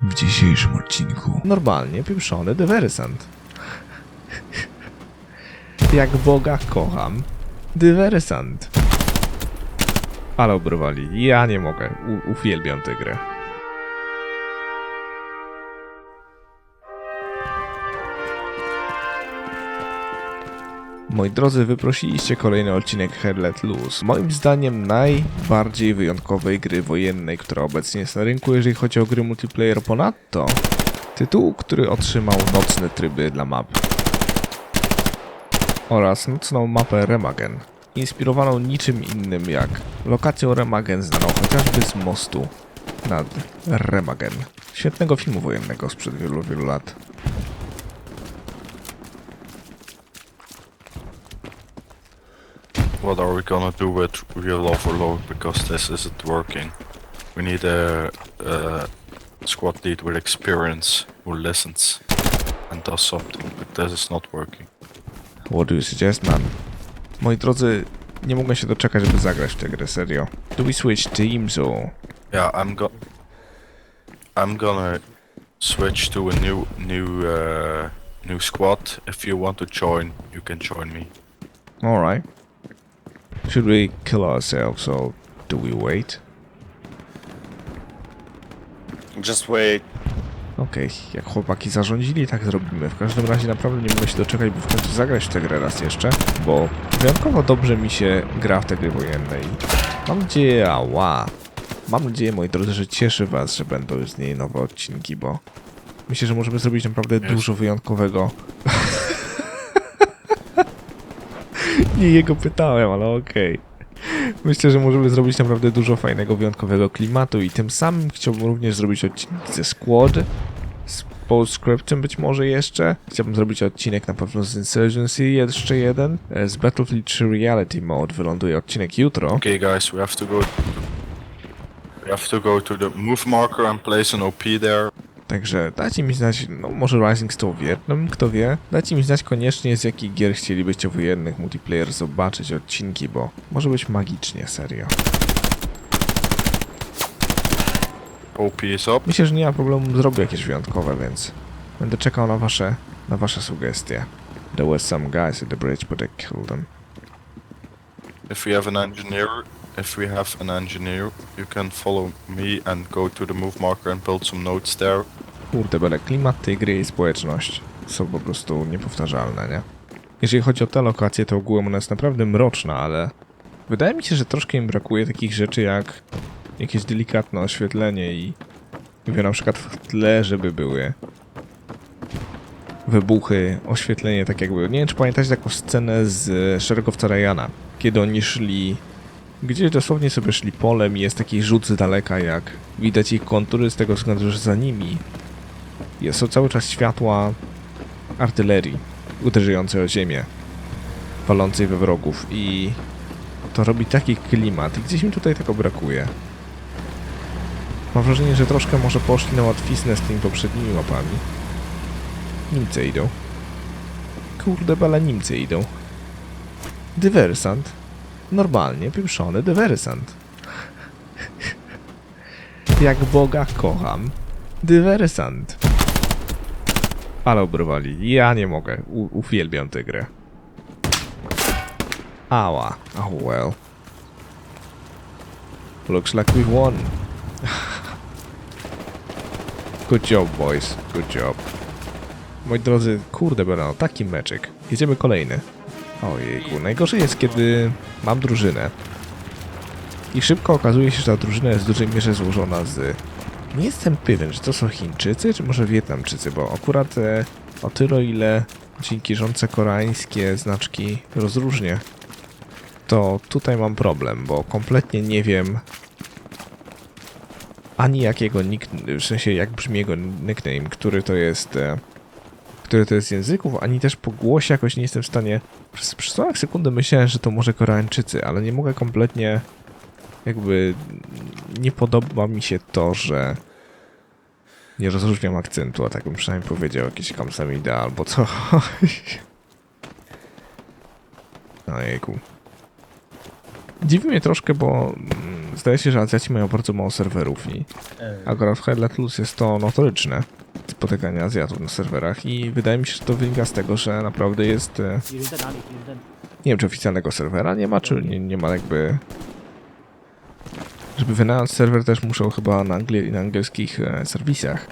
W dzisiejszym odcinku Normalnie pieprzony dywersant. Jak Boga kocham. Dywersant. Ale obrywali. Ja nie mogę. U uwielbiam tę grę. Moi drodzy, wyprosiliście kolejny odcinek Hell Let Loose. Moim zdaniem najbardziej wyjątkowej gry wojennej, która obecnie jest na rynku, jeżeli chodzi o gry multiplayer. Ponadto tytuł, który otrzymał nocne tryby dla map oraz nocną mapę Remagen, inspirowaną niczym innym jak lokacją Remagen znaną chociażby z mostu nad Remagen, świetnego filmu wojennego sprzed wielu, wielu lat. What are we gonna do with real overload because this isn't working? We need a, a squad lead with experience who listens and does something, but this is not working. What do you suggest, man? Moi drodzy, nie mogę się doczekać, żeby zagrać w tę grę, serio. Do we switch teams or... Yeah, I'm go. I'm gonna switch to a new new uh, new squad. If you want to join, you can join me. Alright. Should we kill ourselves or do we wait? Just wait. Okej, jak chłopaki zarządzili, tak zrobimy. W każdym razie naprawdę nie mogę się doczekać, by w końcu zagrać w tę grę raz jeszcze, bo wyjątkowo dobrze mi się gra w te gry wojenne i mam nadzieję, ała, mam nadzieję, moi drodzy, że cieszy was, że będą z niej nowe odcinki, bo myślę, że możemy zrobić naprawdę dużo wyjątkowego. nie jego pytałem, ale okej. Myślę, że możemy zrobić naprawdę dużo fajnego, wyjątkowego klimatu i tym samym chciałbym również zrobić odcinek ze Squad, z Postscriptem być może jeszcze. Chciałbym zrobić odcinek na pewno z Insurgency jeszcze jeden. E, Z Battlefield 3 Reality Mode wyląduje odcinek jutro. Okay, guys, we have to go. We have to go to the move marker and place an OP there. Także dajcie mi znać, no może Rising Storm Vietnam, kto wie. Dajcie mi znać koniecznie z jakich gier chcielibyście wojennych multiplayer zobaczyć odcinki, bo może być magicznie, serio. OP is up. Myślę, że nie ma problemu, zrobię jakieś wyjątkowe, więc będę czekał na wasze, na wasze sugestie. There were some guys at the bridge, but I killed them. If we have an engineer, if we have an engineer, you can follow me and go to the move marker and build some nodes there. Kurde, bele, klimat tej gry i społeczność są po prostu niepowtarzalne, nie? Jeżeli chodzi o tę lokację, to ogółem ona jest naprawdę mroczna, ale wydaje mi się, że troszkę im brakuje takich rzeczy jak jakieś delikatne oświetlenie i wiem, na przykład w tle, żeby były wybuchy, oświetlenie tak jakby... Nie wiem, czy pamiętacie taką scenę z Szeregowca Ryana, kiedy oni szli gdzie dosłownie sobie szli polem i jest taki rzut z daleka, jak widać ich kontury z tego względu, że za nimi jest to cały czas światła artylerii uderzającej o ziemię, walącej we wrogów i to robi taki klimat i gdzieś mi tutaj tego brakuje. Mam wrażenie, że troszkę może poszli na łatwiznę z tymi poprzednimi mapami. Nimcy idą. Kurde bala Nimcy idą. Dywersant. Normalnie pieprzony dywersant. Jak Boga kocham. Dywersant. Ale obrywali. Ja nie mogę. U uwielbiam tę grę. Ała. Oh well. Looks like we won. Good job, boys. Good job. Moi drodzy, kurde bela, taki meczek. Jedziemy kolejny. Ojejku, najgorzej jest, kiedy mam drużynę i szybko okazuje się, że ta drużyna jest w dużej mierze złożona z... Nie jestem pewien, czy to są Chińczycy, czy może Wietnamczycy, bo akurat e, o tyle, ile dzięki rządce koreańskie znaczki rozróżnię, to tutaj mam problem, bo kompletnie nie wiem ani jakiego nick... w sensie jak brzmi jego nickname, który to jest... E, który to jest języków, ani też po głosie jakoś nie jestem w stanie... Przez, całą sekundę myślałem, że to może Koreańczycy, ale nie mogę kompletnie jakby nie podoba mi się to, że nie rozróżniam akcentu, a tak bym przynajmniej powiedział jakieś kamsamida albo coś. Ojejku. Dziwi mnie troszkę, bo mm, zdaje się, że Azjaci mają bardzo mało serwerów i akurat w Highlight Plus jest to notoryczne spotykanie Azjatów na serwerach i wydaje mi się, że to wynika z tego, że naprawdę jest... E, nie wiem, czy oficjalnego serwera nie ma, czy nie, nie ma jakby żeby wynająć serwer też muszą chyba na, angli na angielskich e, serwisach.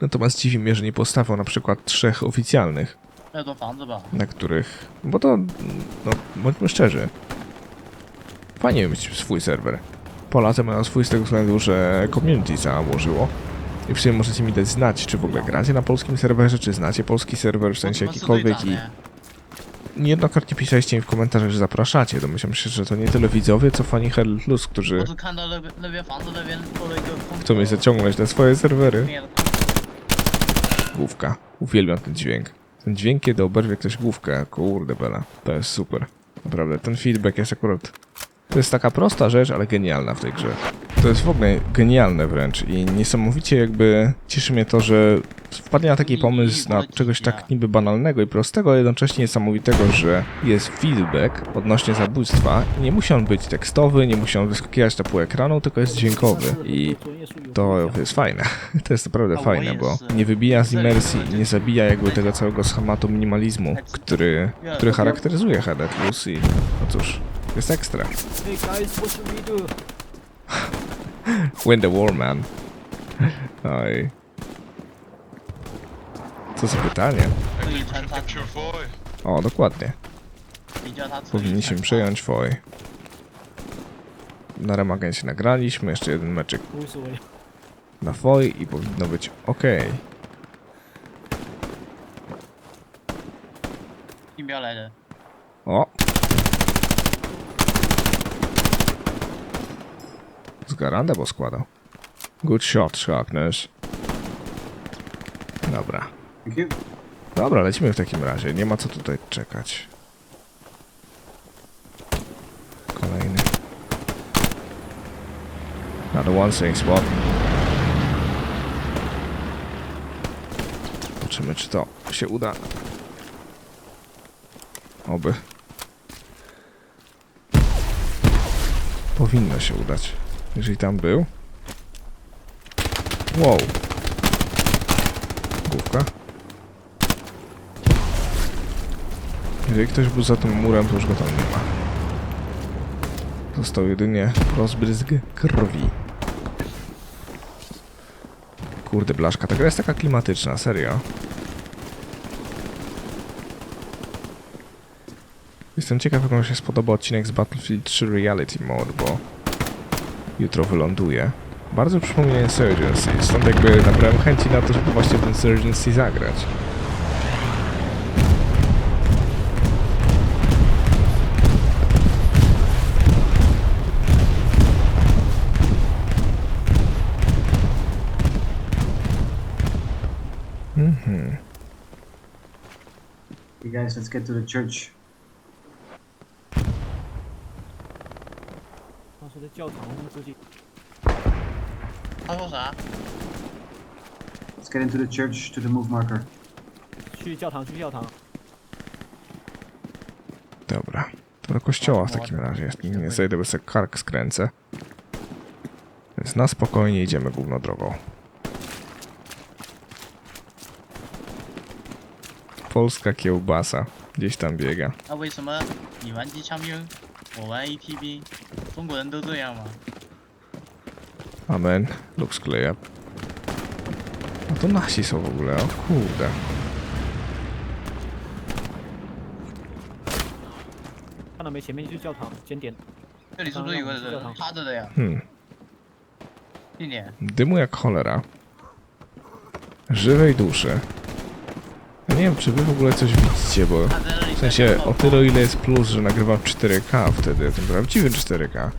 Natomiast dziwi mnie, że nie postawą na przykład trzech oficjalnych, na których... Bo to, no, bądźmy szczerzy. Fajnie mieć swój serwer. Polacy mają swój z tego względu, że community założyło. I w sumie możecie mi dać znać, czy w ogóle gracie na polskim serwerze, czy znacie polski serwer, w sensie jakikolwiek i... Niejednokrotnie pisaliście mi w komentarzach, że zapraszacie. Domyślam się, że to nie tyle widzowie, co fani Hell Plus, którzy 我只看到那边那边房子那边做了一个空 chcą mnie zaciągnąć na swoje serwery. 灭了 Główka. Uwielbiam ten dźwięk. Ten dźwięk, kiedy oberwie ktoś główkę. Kurde bela. To jest super. Naprawdę, ten feedback jest akurat... to jest taka prosta rzecz, ale genialna w tej grze. To jest w ogóle genialne wręcz i niesamowicie jakby cieszy mnie to, że wpadli na taki pomysł na czegoś tak niby banalnego i prostego, a jednocześnie niesamowitego, że jest feedback odnośnie zabójstwa i nie musi on być tekstowy, nie musi on wyskakiwać na pół ekranu, tylko jest dźwiękowy i to jest fajne. To jest naprawdę fajne, bo nie wybija z imersji i nie zabija jakby tego całego schematu minimalizmu, który, który charakteryzuje Headless i no cóż, to jest ekstra. Win the war, man. Oj. Co za pytanie. O, dokładnie. Powinniśmy przejąć Foy. Na remagencie nagraliśmy, jeszcze jeden meczek na Foy i powinno być ok. O, Z Garanda bo składał. Good shot, Sharkness. Dobra. Dobra, lecimy w takim razie. Nie ma co tutaj czekać. Kolejny. Another one saying spot. Zobaczymy, czy to się uda. Oby. Powinno się udać. Jeżeli tam był. Wow. Główka. Jeżeli ktoś był za tym murem, to już go tam nie ma. Został jedynie rozbryzg krwi. Kurde, blaszka. Ta gra jest taka klimatyczna, serio. Jestem ciekaw, jak wam się spodoba odcinek z Battlefield 3 Reality Mode, bo jutro wyląduje. Bardzo przypomina Insurgency, stąd jakby nabrałem chęci na to, żeby właśnie w Insurgency zagrać. Mhm. You guys, let's get to the church. 他说在教堂附近，他说啥？ Let's get into the church to the move marker. 去教堂，去教堂。 Dobra. To do kościoła w takim razie. Nie zejdę, bo sobie kark skręcę. Więc na spokojnie idziemy główną drogą. Polska kiełbasa. Gdzieś tam biega. 那为什么你玩机枪兵，我玩 ATB， 中国人都这样吗？ Amen. Lux kleja. A to nasi są w ogóle, o kurde. 看到没？前面就是教堂，检点。这里是不是有个人趴着的呀？ Hmm. 定点， Dymu jak cholera. Żywej duszy. Nie wiem, czy wy w ogóle coś widzicie, bo w sensie o tyle, ile jest plus, że nagrywam 4K wtedy, tym prawdziwym 4K.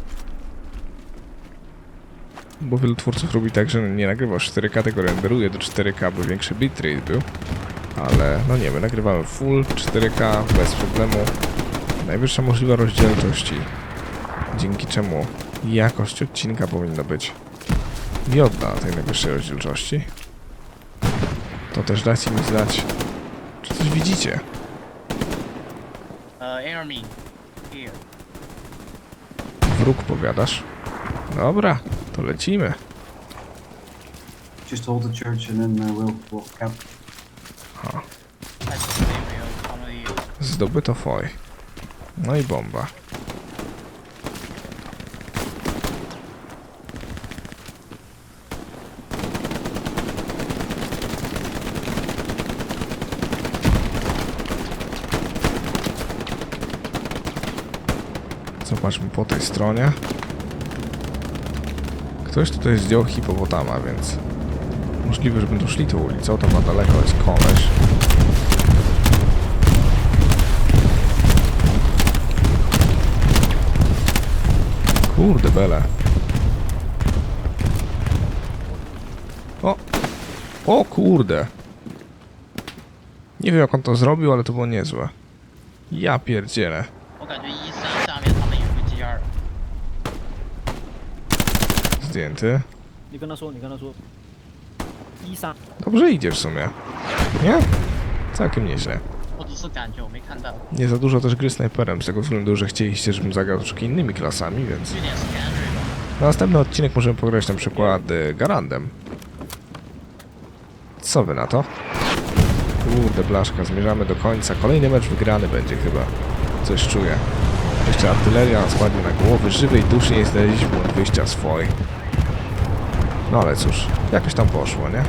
Bo wielu twórców robi tak, że nie nagrywa 4K, tylko renderuje do 4K, by większy bitrate był. Ale no nie, my nagrywamy full 4K bez problemu. Najwyższa możliwa rozdzielczość, dzięki czemu jakość odcinka powinna być nie tej najwyższej rozdzielczości. To też dajcie mi znać, widzicie. 呃 enemy here. Wróg powiadasz? Dobra, to lecimy. Just hold the church and then uh, we'll walk you. Zdobyto foj. No i bomba. Zobaczmy po tej stronie. Ktoś tutaj zdjął hipopotama, więc możliwe, że będą szli tą ulicą. Tam na daleko jest koleś. Kurde bele. O! O kurde! Nie wiem jak on to zrobił, ale to było niezłe. Ja pierdzielę. Zdjęty. 你跟他说，你跟他说，一三， Dobrze idzie w sumie. Nie? Całkiem nieźle. 我只是感觉我没看到。 Nie za dużo też gry snajperem, z tego względu, że chcieliście, żebym zagrał troszkę innymi klasami, więc... 据点 scanner 吧。 Na następny odcinek możemy pograć na przykład y, Garandem. Co wy na to? Kurde, blaszka, zmierzamy do końca. Kolejny mecz wygrany będzie chyba. Coś czuję. Jeszcze artyleria nas kładzie na głowy. Żywej duszy nie znaleźliśmy od wyjścia swojej. No ale cóż, jakoś tam poszło, nie?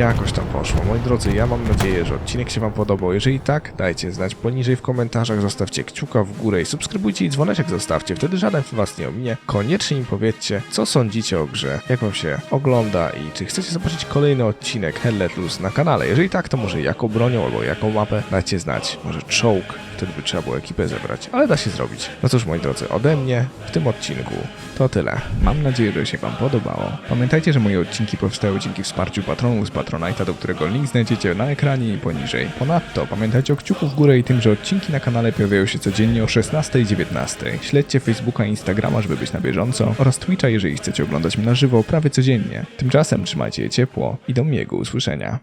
Jakoś tam poszło. Moi drodzy, ja mam nadzieję, że odcinek się Wam podobał. Jeżeli tak, dajcie znać poniżej w komentarzach, zostawcie kciuka w górę i subskrybujcie i dzwoneczek zostawcie, wtedy żaden Was nie ominie. Koniecznie mi powiedzcie, co sądzicie o grze, jak Wam się ogląda i czy chcecie zobaczyć kolejny odcinek Hell Let Loose na kanale. Jeżeli tak, to może jaką bronią albo jaką mapę dajcie znać. Może czołg, wtedy by trzeba było ekipę zebrać, ale da się zrobić. No cóż, moi drodzy, ode mnie w tym odcinku to tyle. Mam nadzieję, że się Wam podobało. Pamiętajcie, że moje odcinki powstały dzięki wsparciu patronów z Patronite'a, do którego link znajdziecie na ekranie i poniżej. Ponadto pamiętajcie o kciuku w górę i tym, że odcinki na kanale pojawiają się codziennie o 16 i 19. Śledźcie Facebooka i Instagrama, żeby być na bieżąco oraz Twitcha, jeżeli chcecie oglądać mnie na żywo prawie codziennie. Tymczasem trzymajcie je ciepło i do miłego usłyszenia.